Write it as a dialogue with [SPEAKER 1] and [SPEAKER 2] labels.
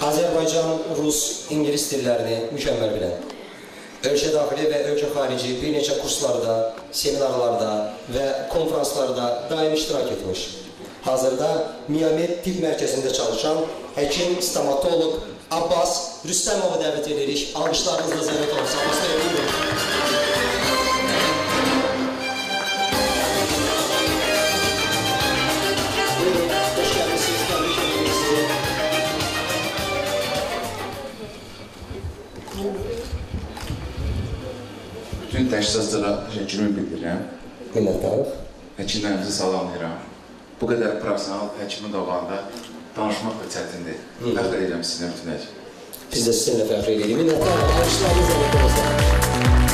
[SPEAKER 1] Azərbaycan, Rus, İngilis dillərini mükəmməl bilən, ölkə daxili və ölkə xarici bir neçə kurslarda, seminarlarda və konferanslarda daim iştirak etmiş. Hazırda Miyamed Tibb Mərkəzində çalışan həkim, stomatoloq Abbas Rüstəmovu dəvət edirik. Alqışlarınızla zərət olsun. Abbas bəy, buyurun.
[SPEAKER 2] Bütün təşkilatçılara təşəkkürümü bildirirəm.
[SPEAKER 1] Minnətdarıq.
[SPEAKER 2] Həkimlərimizi salamlayıram. Bu qədər professional həkimin qabağında danışmaq da çətindir. Fəxr edirəm sizinlə bütün həkimlər.
[SPEAKER 1] Biz də sizinlə fəxr edirik. Minnətdarıq. Alqışlarınızla zərət olsun.